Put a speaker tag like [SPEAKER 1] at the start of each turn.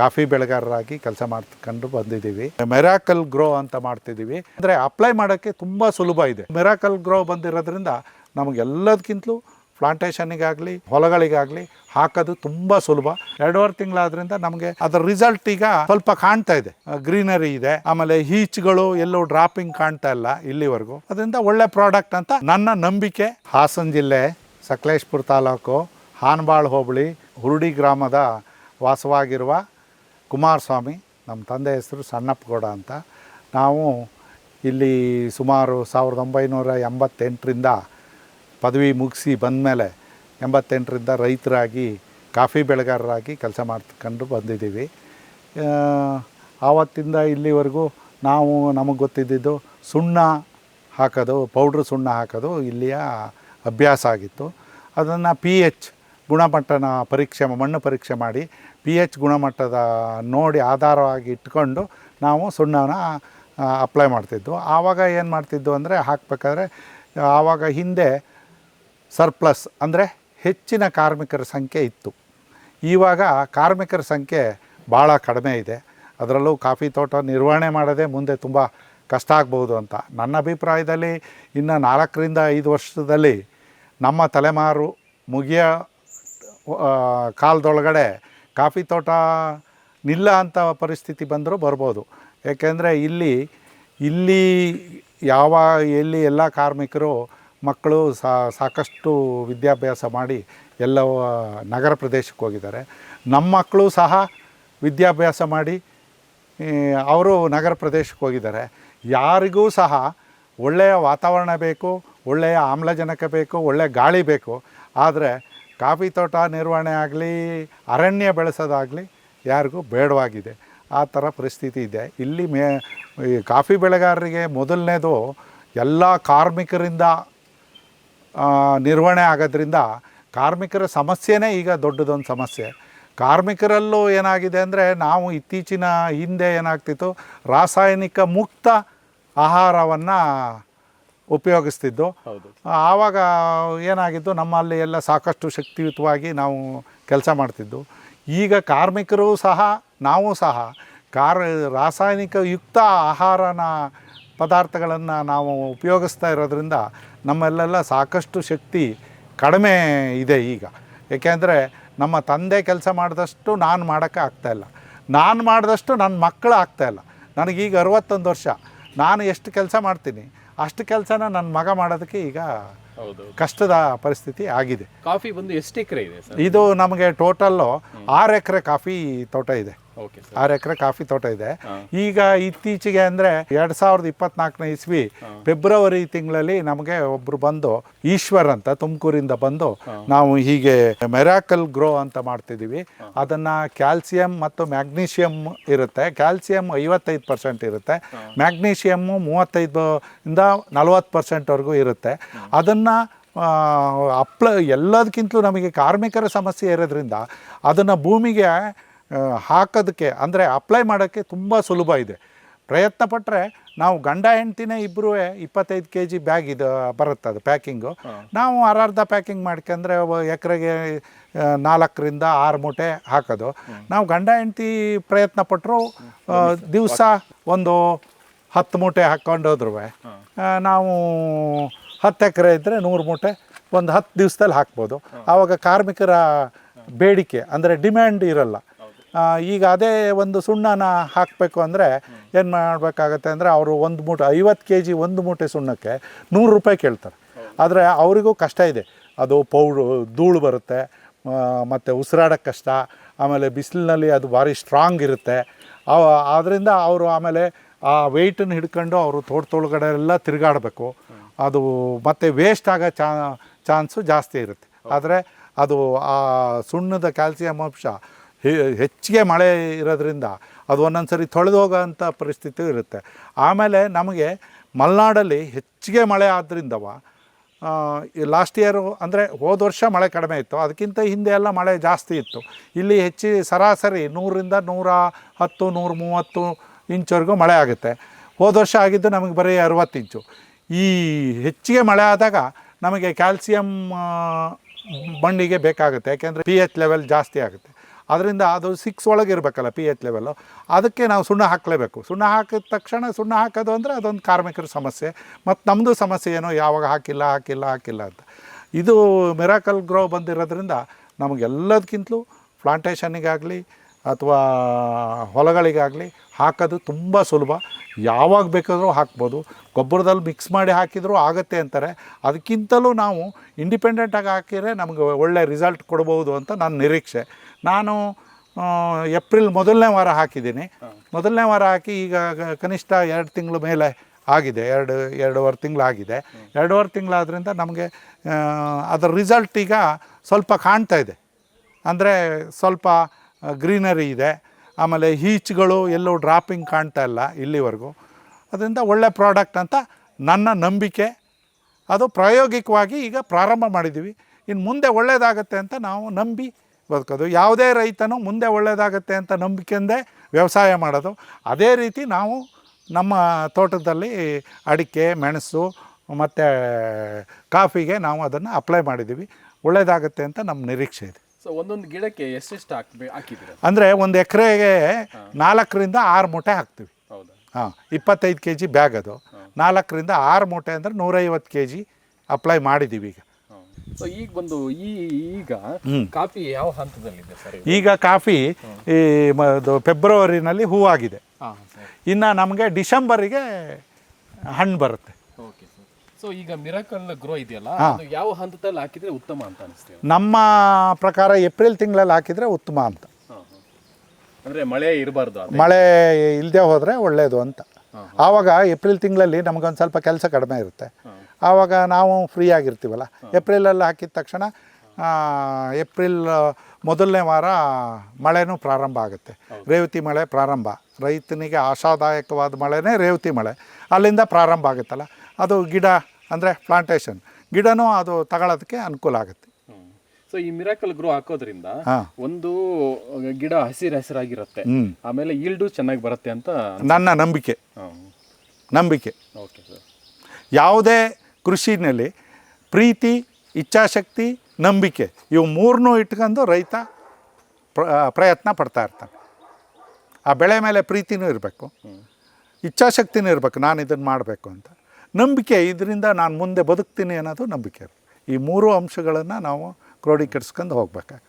[SPEAKER 1] Coffee ಬೆಳೆಗಾರರಾಗಿ ಕೆಲಸ ಮಾಡ್ಕೊಂಡು ಬಂದಿದ್ದೀವಿ. ಮೆರಾಕಲ್ ಗ್ರೋ ಅಂತ ಮಾಡ್ತಿದ್ದೀವಿ. ಅಂದರೆ ಅಪ್ಲೈ ಮಾಡೋಕ್ಕೆ ತುಂಬ ಸುಲಭ ಇದೆ. ಮೆರಾಕಲ್ ಗ್ರೋ ಬಂದಿರೋದ್ರಿಂದ ನಮಗೆಲ್ಲದಕ್ಕಿಂತಲೂ ಪ್ಲಾಂಟೇಷನ್ಗಾಗಲಿ ಹೊಲಗಳಿಗಾಗಲಿ ಹಾಕೋದು ತುಂಬ ಸುಲಭ. ಎರಡೂವರೆ ತಿಂಗಳಾದ್ರಿಂದ ನಮಗೆ ಅದರ ರಿಸಲ್ಟ್ ಈಗ ಸ್ವಲ್ಪ ಕಾಣ್ತಾ ಇದೆ. ಗ್ರೀನರಿ ಇದೆ. ಆಮೇಲೆ ಹೀಚ್ಗಳು ಎಲ್ಲೋ ಡ್ರಾಪಿಂಗ್ ಕಾಣ್ತಾ ಇಲ್ಲ ಇಲ್ಲಿವರೆಗೂ. ಅದರಿಂದ ಒಳ್ಳೆ ಪ್ರಾಡಕ್ಟ್ ಅಂತ ನನ್ನ ನಂಬಿಕೆ. ಹಾಸನ ಜಿಲ್ಲೆ, ಸಕಲೇಶ್ಪುರ ತಾಲೂಕು, ಹಾನಬಾಳ್ ಹೋಬಳಿ, ಹುರುಡಿ ಗ್ರಾಮದ ವಾಸವಾಗಿರುವ ಕುಮಾರಸ್ವಾಮಿ, ನಮ್ಮ ತಂದೆ ಹೆಸರು ಸಣ್ಣಪ್ಪಗೌಡ ಅಂತ. ನಾವು ಇಲ್ಲಿ ಸುಮಾರು ಸಾವಿರದ ಒಂಬೈನೂರ ಎಂಬತ್ತೆಂಟರಿಂದ ಪದವಿ ಮುಗಿಸಿ ಬಂದಮೇಲೆ ಎಂಬತ್ತೆಂಟರಿಂದ ರೈತರಾಗಿ, ಕಾಫಿ ಬೆಳೆಗಾರರಾಗಿ ಕೆಲಸ ಮಾಡ್ಕೊಂಡು ಬಂದಿದ್ದೀವಿ. ಆವತ್ತಿಂದ ಇಲ್ಲಿವರೆಗೂ ನಾವು ನಮಗೆ ಗೊತ್ತಿದ್ದಿದ್ದು ಸುಣ್ಣ ಹಾಕೋದು, ಪೌಡ್ರ್ ಸುಣ್ಣ ಹಾಕೋದು ಇಲ್ಲಿಯ ಅಭ್ಯಾಸ ಆಗಿತ್ತು. ಅದನ್ನು ಪಿ ಎಚ್ ಗುಣಮಟ್ಟನ ಪರೀಕ್ಷೆ, ಮಣ್ಣು ಪರೀಕ್ಷೆ ಮಾಡಿ ಪಿ ಎಚ್ ಗುಣಮಟ್ಟದ ನೋಡಿ ಆಧಾರವಾಗಿ ಇಟ್ಕೊಂಡು ನಾವು ಸುಣ್ಣನ ಅಪ್ಲೈ ಮಾಡ್ತಿದ್ದು ಆವಾಗ ಏನು ಮಾಡ್ತಿದ್ದು ಅಂದರೆ ಹಾಕಬೇಕಾದ್ರೆ, ಆವಾಗ ಹಿಂದೆ ಸರ್ಪ್ಲಸ್ ಅಂದರೆ ಹೆಚ್ಚಿನ ಕಾರ್ಮಿಕರ ಸಂಖ್ಯೆ ಇತ್ತು. ಇವಾಗ ಕಾರ್ಮಿಕರ ಸಂಖ್ಯೆ ಭಾಳ ಕಡಿಮೆ ಇದೆ. ಅದರಲ್ಲೂ ಕಾಫಿ ತೋಟ ನಿರ್ವಹಣೆ ಮಾಡೋದೇ ಮುಂದೆ ತುಂಬ ಕಷ್ಟ ಆಗ್ಬೋದು ಅಂತ. ನನ್ನ ಅಭಿಪ್ರಾಯದಲ್ಲಿ ಇನ್ನು ನಾಲ್ಕರಿಂದ ಐದು ವರ್ಷದಲ್ಲಿ ನಮ್ಮ ತಲೆಮಾರು ಮುಗಿಯ ಕಾಲದೊಳಗಡೆ ಕಾಫಿ ತೋಟ ನಿಲ್ಲ ಅಂತ ಪರಿಸ್ಥಿತಿ ಬಂದರೂ ಬರ್ಬೋದು. ಏಕೆಂದರೆ ಇಲ್ಲಿ ಇಲ್ಲಿ ಯಾವ ಎಲ್ಲಿ ಎಲ್ಲ ಕಾರ್ಮಿಕರು, ಮಕ್ಕಳು ಸಾಕಷ್ಟು ವಿದ್ಯಾಭ್ಯಾಸ ಮಾಡಿ ಎಲ್ಲ ನಗರ ಪ್ರದೇಶಕ್ಕೆ ಹೋಗಿದ್ದಾರೆ. ನಮ್ಮ ಮಕ್ಕಳು ಸಹ ವಿದ್ಯಾಭ್ಯಾಸ ಮಾಡಿ ಅವರು ನಗರ ಪ್ರದೇಶಕ್ಕೆ ಹೋಗಿದ್ದಾರೆ. ಯಾರಿಗೂ ಸಹ ಒಳ್ಳೆಯ ವಾತಾವರಣ ಬೇಕು, ಒಳ್ಳೆಯ ಆಮ್ಲಜನಕ ಬೇಕು, ಒಳ್ಳೆಯ ಗಾಳಿ ಬೇಕು. ಆದರೆ ಕಾಫಿ ತೋಟ ನಿರ್ವಹಣೆ ಆಗಲಿ, ಅರಣ್ಯ ಬೆಳೆಸೋದಾಗಲಿ ಯಾರಿಗೂ ಬೇಡವಾಗಿದೆ. ಆ ಥರ ಪರಿಸ್ಥಿತಿ ಇದೆ. ಇಲ್ಲಿ ಮೇ, ಈ ಕಾಫಿ ಬೆಳೆಗಾರರಿಗೆ ಮೊದಲನೇದು ಎಲ್ಲ ಕಾರ್ಮಿಕರಿಂದ ನಿರ್ವಹಣೆ ಆಗೋದ್ರಿಂದ ಕಾರ್ಮಿಕರ ಸಮಸ್ಯೆನೇ ಈಗ ದೊಡ್ಡದೊಂದು ಸಮಸ್ಯೆ. ಕಾರ್ಮಿಕರಲ್ಲೂ ಏನಾಗಿದೆ ಅಂದರೆ ನಾವು ಇತ್ತೀಚಿನ ಹಿಂದೆ ಏನಾಗ್ತಿತ್ತು? ರಾಸಾಯನಿಕ ಮುಕ್ತ ಆಹಾರವನ್ನು ಉಪಯೋಗಿಸ್ತಿದ್ದು. ಆವಾಗ ಏನಾಗಿದ್ದು ನಮ್ಮಲ್ಲಿ ಎಲ್ಲ ಸಾಕಷ್ಟು ಶಕ್ತಿಯುತವಾಗಿ ನಾವು ಕೆಲಸ ಮಾಡ್ತಿದ್ದು. ಈಗ ಕಾರ್ಮಿಕರು ಸಹ ನಾವು ಸಹ ಕಾರ್ ರಾಸಾಯನಿಕ ಯುಕ್ತ ಆಹಾರನ ಪದಾರ್ಥಗಳನ್ನು ನಾವು ಉಪಯೋಗಿಸ್ತಾ ಇರೋದ್ರಿಂದ ನಮ್ಮಲ್ಲೆಲ್ಲ ಸಾಕಷ್ಟು ಶಕ್ತಿ ಕಡಿಮೆ ಇದೆ ಈಗ. ಏಕೆಂದರೆ ನಮ್ಮ ತಂದೆ ಕೆಲಸ ಮಾಡಿದಷ್ಟು ನಾನು ಮಾಡೋಕ್ಕೆ ಆಗ್ತಾಯಿಲ್ಲ ನಾನು ಮಾಡಿದಷ್ಟು ನನ್ನ ಮಕ್ಕಳು ಆಗ್ತಾಯಿಲ್ಲ ನನಗೀಗ ಅರವತ್ತೊಂದು ವರ್ಷ. ನಾನು ಎಷ್ಟು ಕೆಲಸ ಮಾಡ್ತೀನಿ? ಅಷ್ಟು ಕೆಲಸನ ನನ್ನ ಮಗ ಮಾಡೋದಕ್ಕೆ ಈಗ ಕಷ್ಟದ ಪರಿಸ್ಥಿತಿ ಆಗಿದೆ.
[SPEAKER 2] ಕಾಫಿ ಬಂದು ಎಷ್ಟು ಎಕರೆ ಇದೆ
[SPEAKER 1] ಇದು ನಮಗೆ ಟೋಟಲ್ಲು ಆರು ಎಕರೆ ಕಾಫಿ ತೋಟ ಇದೆ. ಆರು ಎಕರೆ ಕಾಫಿ ತೋಟ ಇದೆ. ಈಗ ಇತ್ತೀಚೆಗೆ ಅಂದರೆ ಎರಡು ಸಾವಿರದ ಇಪ್ಪತ್ನಾಲ್ಕನೇ ಇಸ್ವಿ ಫೆಬ್ರವರಿ ತಿಂಗಳಲ್ಲಿ ನಮಗೆ ಒಬ್ಬರು ಬಂದು ಈಶ್ವರ್ ಅಂತ ತುಮಕೂರಿಂದ ಬಂದು ನಾವು ಹೀಗೆ ಮೆರಾಕಲ್ ಗ್ರೋ ಅಂತ ಮಾಡ್ತಿದ್ದೀವಿ ಅದನ್ನು ಕ್ಯಾಲ್ಸಿಯಂ ಮತ್ತು ಮ್ಯಾಗ್ನೀಷಿಯಂ ಇರುತ್ತೆ. ಕ್ಯಾಲ್ಸಿಯಂ ಐವತ್ತೈದು ಪರ್ಸೆಂಟ್ ಇರುತ್ತೆ. ಮ್ಯಾಗ್ನೀಷಿಯಮ್ಮು ಮೂವತ್ತೈದು ಇಂದ ನಲವತ್ತು ಪರ್ಸೆಂಟ್ವರೆಗೂ ಇರುತ್ತೆ. ಅದನ್ನು ಅಪ್ಲ ಎಲ್ಲದಕ್ಕಿಂತಲೂ ನಮಗೆ ಕಾರ್ಮಿಕರ ಸಮಸ್ಯೆ ಇರೋದ್ರಿಂದ ಅದನ್ನು ಭೂಮಿಗೆ ಹಾಕೋದಕ್ಕೆ ಅಂದರೆ ಅಪ್ಲೈ ಮಾಡೋಕ್ಕೆ ತುಂಬ ಸುಲಭ ಇದೆ. ಪ್ರಯತ್ನ ಪಟ್ಟರೆ ನಾವು ಗಂಡ ಹೆಂಡ್ತಿನೇ ಇಬ್ಬರೂ ಇಪ್ಪತ್ತೈದು ಕೆ ಜಿ ಬ್ಯಾಗ್ ಇದು ಬರುತ್ತೆ ಅದು ಪ್ಯಾಕಿಂಗು ನಾವು ಅರ್ಧ ಪ್ಯಾಕಿಂಗ್ ಮಾಡ್ಕೊಂಡ್ರೆ ಎಕರೆಗೆ ನಾಲ್ಕರಿಂದ ಆರು ಮೂಟೆ ಹಾಕೋದು. ನಾವು ಗಂಡ ಹೆಂಡ್ತಿ ಪ್ರಯತ್ನ ಪಟ್ಟರು ದಿವಸ ಒಂದು ಹತ್ತು ಮೂಟೆ ಹಾಕ್ಕೊಂಡು ಹೋದ್ರು ನಾವು ಹತ್ತು ಎಕರೆ ಇದ್ದರೆ ನೂರು ಮೂಟೆ ಒಂದು ಹತ್ತು ದಿವಸದಲ್ಲಿ ಹಾಕ್ಬೋದು. ಆವಾಗ ಕಾರ್ಮಿಕರ ಬೇಡಿಕೆ ಅಂದರೆ ಡಿಮ್ಯಾಂಡ್ ಇರಲ್ಲ. ಈಗ ಅದೇ ಒಂದು ಸುಣ್ಣನ ಹಾಕಬೇಕು ಅಂದರೆ ಏನು ಮಾಡಬೇಕಾಗತ್ತೆ ಅಂದರೆ ಅವರು ಒಂದು ಮೂಟೆ, ಐವತ್ತು ಕೆ ಜಿ ಒಂದು ಮೂಟೆ ಸುಣ್ಣಕ್ಕೆ ನೂರು ರೂಪಾಯಿ ಕೇಳ್ತಾರೆ. ಆದರೆ ಅವರಿಗೂ ಕಷ್ಟ ಇದೆ. ಅದು ಪೌಡ್ರು, ಧೂಳು ಬರುತ್ತೆ ಮತ್ತು ಉಸಿರಾಡೋಕ್ಕೆ ಕಷ್ಟ, ಆಮೇಲೆ ಬಿಸಿಲಿನಲ್ಲಿ ಅದು ಭಾರಿ ಸ್ಟ್ರಾಂಗ್ ಇರುತ್ತೆ. ಆದ್ದರಿಂದ ಅವರು ಆಮೇಲೆ ಆ ವೆಯ್ಟನ್ನು ಹಿಡ್ಕೊಂಡು ಅವರು ತೋಟದೊಳಗಡೆ ಎಲ್ಲ ತಿರುಗಾಡಬೇಕು. ಅದು ಮತ್ತು ವೇಸ್ಟ್ ಆಗೋ ಚಾ ಚಾನ್ಸು ಜಾಸ್ತಿ ಇರುತ್ತೆ. ಆದರೆ ಅದು ಆ ಸುಣ್ಣದ ಕ್ಯಾಲ್ಸಿಯಂ ಅಂಶ ಹೆಚ್ಚಿಗೆ ಮಳೆ ಇರೋದ್ರಿಂದ ಅದು ಒಂದೊಂದು ಸರಿ ತೊಳೆದು ಹೋಗೋಂಥ ಪರಿಸ್ಥಿತಿ ಇರುತ್ತೆ. ಆಮೇಲೆ ನಮಗೆ ಮಲೆನಾಡಲ್ಲಿ ಹೆಚ್ಚಿಗೆ ಮಳೆ ಆದ್ದರಿಂದವ ಲಾಸ್ಟ್ ಇಯರು ಅಂದರೆ ಹೋದ ವರ್ಷ ಮಳೆ ಕಡಿಮೆ ಇತ್ತು. ಅದಕ್ಕಿಂತ ಹಿಂದೆ ಎಲ್ಲ ಮಳೆ ಜಾಸ್ತಿ ಇತ್ತು. ಇಲ್ಲಿ ಹೆಚ್ಚಿ ಸರಾಸರಿ ನೂರಿಂದ ನೂರ ಹತ್ತು, ನೂರ ಮೂವತ್ತು ಇಂಚ್ವರೆಗೂ ಮಳೆ ಆಗುತ್ತೆ. ಹೋದ ವರ್ಷ ಆಗಿದ್ದು ನಮಗೆ ಬರೀ ಅರುವತ್ತು ಇಂಚು. ಈ ಹೆಚ್ಚಿಗೆ ಮಳೆ ಆದಾಗ ನಮಗೆ ಕ್ಯಾಲ್ಸಿಯಂ ಮಣ್ಣಿಗೆ ಬೇಕಾಗುತ್ತೆ. ಯಾಕೆಂದರೆ ಪಿ ಎಚ್ ಲೆವೆಲ್ ಜಾಸ್ತಿ ಆಗುತ್ತೆ. ಅದರಿಂದ ಅದು ಸಿಕ್ಸ್ ಒಳಗೆ ಇರಬೇಕಲ್ಲ ಪಿ ಎಚ್ ಲೆವೆಲ್ಲು ಅದಕ್ಕೆ ನಾವು ಸುಣ್ಣ ಹಾಕಲೇಬೇಕು. ಸುಣ್ಣ ಹಾಕಿದ ತಕ್ಷಣ ಸುಣ್ಣ ಹಾಕೋದು ಅಂದರೆ ಅದೊಂದು ಕಾರ್ಮಿಕರ ಸಮಸ್ಯೆ. ಮತ್ತು ನಮ್ಮದು ಸಮಸ್ಯೆ ಏನೋ ಯಾವಾಗ ಹಾಕಿಲ್ಲ ಹಾಕಿಲ್ಲ ಹಾಕಿಲ್ಲ ಅಂತ. ಇದು ಮಿರಾಕಲ್ ಗ್ರೋ ಬಂದಿರೋದ್ರಿಂದ ನಮಗೆಲ್ಲದಕ್ಕಿಂತಲೂ ಪ್ಲಾಂಟೇಷನ್ನಿಗಾಗಲಿ ಅಥವಾ ಹೊಲಗಳಿಗಾಗಲಿ ಹಾಕೋದು ತುಂಬ ಸುಲಭ. ಯಾವಾಗ ಬೇಕಾದರೂ ಹಾಕ್ಬೋದು. ಗೊಬ್ಬರದಲ್ಲಿ ಮಿಕ್ಸ್ ಮಾಡಿ ಹಾಕಿದರೂ ಆಗುತ್ತೆ ಅಂತಾರೆ. ಅದಕ್ಕಿಂತಲೂ ನಾವು ಇಂಡಿಪೆಂಡೆಂಟಾಗಿ ಹಾಕಿದರೆ ನಮಗೆ ಒಳ್ಳೆಯ ರಿಸಲ್ಟ್ ಕೊಡ್ಬೋದು ಅಂತ ನನ್ನ ನಿರೀಕ್ಷೆ. ನಾನು ಏಪ್ರಿಲ್ ಮೊದಲನೇ ವಾರ ಹಾಕಿದ್ದೀನಿ. ಮೊದಲನೇ ವಾರ ಹಾಕಿ ಈಗ ಕನಿಷ್ಠ ಎರಡು ತಿಂಗಳ ಮೇಲೆ ಆಗಿದೆ. ಎರಡು, ಎರಡೂವರೆ ತಿಂಗಳಾಗಿದೆ ಎರಡೂವರೆ ತಿಂಗಳಾದ್ರಿಂದ ನಮಗೆ ಅದರ ರಿಸಲ್ಟ್ ಈಗ ಸ್ವಲ್ಪ ಕಾಣ್ತಾ ಇದೆ. ಅಂದರೆ ಸ್ವಲ್ಪ ಗ್ರೀನರಿ ಇದೆ. ಆಮೇಲೆ ಹೀಚ್ಗಳು ಎಲ್ಲೂ ಡ್ರಾಪಿಂಗ್ ಕಾಣ್ತಾ ಇಲ್ಲ ಇಲ್ಲಿವರೆಗೂ. ಅದರಿಂದ ಒಳ್ಳೆ ಪ್ರಾಡಕ್ಟ್ ಅಂತ ನನ್ನ ನಂಬಿಕೆ. ಅದು ಪ್ರಾಯೋಗಿಕವಾಗಿ ಈಗ ಪ್ರಾರಂಭ ಮಾಡಿದ್ದೀವಿ. ಇನ್ನು ಮುಂದೆ ಒಳ್ಳೆಯದಾಗತ್ತೆ ಅಂತ ನಾವು ನಂಬಿ ಬದುಕೋದು. ಯಾವುದೇ ರೈತನು ಮುಂದೆ ಒಳ್ಳೆಯದಾಗತ್ತೆ ಅಂತ ನಂಬಿಕೆಂದೇ ವ್ಯವಸಾಯ ಮಾಡೋದು. ಅದೇ ರೀತಿ ನಾವು ನಮ್ಮ ತೋಟದಲ್ಲಿ ಅಡಿಕೆ, ಮೆಣಸು ಮತ್ತು ಕಾಫಿಗೆ ನಾವು ಅದನ್ನು ಅಪ್ಲೈ ಮಾಡಿದ್ದೀವಿ. ಒಳ್ಳೆಯದಾಗತ್ತೆ ಅಂತ ನಮ್ಮ ನಿರೀಕ್ಷೆ ಇದೆ.
[SPEAKER 2] ಸೊ ಒಂದೊಂದು ಗಿಡಕ್ಕೆ ಎಷ್ಟೆಷ್ಟು ಹಾಕ್ಬೇ ಹಾಕಿದ್ದೀರಾ?
[SPEAKER 1] ಅಂದರೆ ಒಂದು ಎಕರೆಗೆ ನಾಲ್ಕರಿಂದ ಆರು ಮೂಟೆ ಹಾಕ್ತೀವಿ.
[SPEAKER 2] ಹೌದಾ?
[SPEAKER 1] ಹಾಂ ಇಪ್ಪತ್ತೈದು ಕೆ ಜಿ ಬ್ಯಾಗ್ ಅದು. ನಾಲ್ಕರಿಂದ ಆರು ಮೂಟೆ ಅಂದರೆ ನೂರೈವತ್ತು ಕೆ ಜಿ ಅಪ್ಲೈ ಮಾಡಿದ್ದೀವಿ ಈಗ.
[SPEAKER 2] ಸೊ ಈಗ ಬಂದು ಈ ಈಗ ಕಾಫಿ ಯಾವ ಹಂತದಲ್ಲಿದೆ ಸರ್
[SPEAKER 1] ಈಗ ಕಾಫಿ ಈ ಮ- ಅದು ಫೆಬ್ರವರಿನಲ್ಲಿ ಹೂವಾಗಿದೆ.
[SPEAKER 2] ಹಾಂ
[SPEAKER 1] ಇನ್ನು ನಮಗೆ ಡಿಸೆಂಬರಿಗೆ ಹಣ್ಣು ಬರುತ್ತೆ.
[SPEAKER 2] ಓಕೆ. ಸೊ ಈಗ ಮಿರಾಕಲ್ ಗ್ರೋ ಇದೆಯಲ್ಲ ಅದು ಯಾವ ಹಂತದಲ್ಲಿ ಹಾಕಿದ್ರೆ ಉತ್ತಮ ಅಂತ ಅನಿಸ್ತೀವಿ
[SPEAKER 1] ನಮ್ಮ ಪ್ರಕಾರ ಏಪ್ರಿಲ್ ತಿಂಗಳಲ್ಲಿ ಹಾಕಿದರೆ ಉತ್ತಮ ಅಂತ.
[SPEAKER 2] ಅಂದರೆ ಮಳೆ ಇರಬಾರ್ದು
[SPEAKER 1] ಮಳೆ ಇಲ್ಲದೆ ಹೋದರೆ ಒಳ್ಳೆಯದು ಅಂತ. ಆವಾಗ ಏಪ್ರಿಲ್ ತಿಂಗಳಲ್ಲಿ ನಮಗೊಂದು ಸ್ವಲ್ಪ ಕೆಲಸ ಕಡಿಮೆ ಇರುತ್ತೆ. ಆವಾಗ ನಾವು ಫ್ರೀ ಆಗಿರ್ತೀವಲ್ಲ. ಏಪ್ರಿಲಲ್ಲಿ ಹಾಕಿದ ತಕ್ಷಣ ಏಪ್ರಿಲ್ ಮೊದಲನೇ ವಾರ ಮಳೆನೂ ಪ್ರಾರಂಭ ಆಗುತ್ತೆ. ರೇವತಿ ಮಳೆ ಪ್ರಾರಂಭ. ರೈತನಿಗೆ ಆಶಾದಾಯಕವಾದ ಮಳೆನೇ ರೇವತಿ ಮಳೆ. ಅಲ್ಲಿಂದ ಪ್ರಾರಂಭ ಆಗುತ್ತಲ್ಲ. ಅದು ಗಿಡ ಅಂದರೆ ಪ್ಲಾಂಟೇಶನ್ ಗಿಡನೂ ಅದು ತಗೊಳ್ಳೋದಕ್ಕೆ ಅನುಕೂಲ ಆಗುತ್ತೆ.
[SPEAKER 2] ಸೊ ಈ ಮಿರಾಕಲ್ ಗ್ರೋ ಹಾಕೋದ್ರಿಂದ ಒಂದು ಗಿಡ ಹಸಿರು ಹಸಿರಾಗಿರುತ್ತೆ. ಆಮೇಲೆ ಈಲ್ಡು ಚೆನ್ನಾಗಿ ಬರುತ್ತೆ ಅಂತ
[SPEAKER 1] ನನ್ನ ನಂಬಿಕೆ. ನಂಬಿಕೆ.
[SPEAKER 2] ಓಕೆ ಸರ್
[SPEAKER 1] ಯಾವುದೇ ಕೃಷಿನಲ್ಲಿ ಪ್ರೀತಿ ಇಚ್ಛಾಶಕ್ತಿ ನಂಬಿಕೆ ಇವು ಮೂರನ್ನೂ ಇಟ್ಕೊಂಡು ರೈತ ಪ್ರಯತ್ನ ಪಡ್ತಾ ಇರ್ತಾನೆ. ಆ ಬೆಳೆ ಮೇಲೆ ಪ್ರೀತಿನೂ ಇರಬೇಕು. ಇಚ್ಛಾಶಕ್ತಿನೂ ಇರಬೇಕು. ನಾನು ಇದನ್ನು ಮಾಡಬೇಕು ಅಂತ. ನಂಬಿಕೆ ಇದರಿಂದ ನಾನು ಮುಂದೆ ಬದುಕ್ತೀನಿ ಅನ್ನೋದು ನಂಬಿಕೆ. ಈ ಮೂರು ಅಂಶಗಳನ್ನು ನಾವು ಕ್ರೋಢೀಕರಿಸ್ಕೊಂಡು ಹೋಗ್ಬೇಕಾಗ್ತದೆ.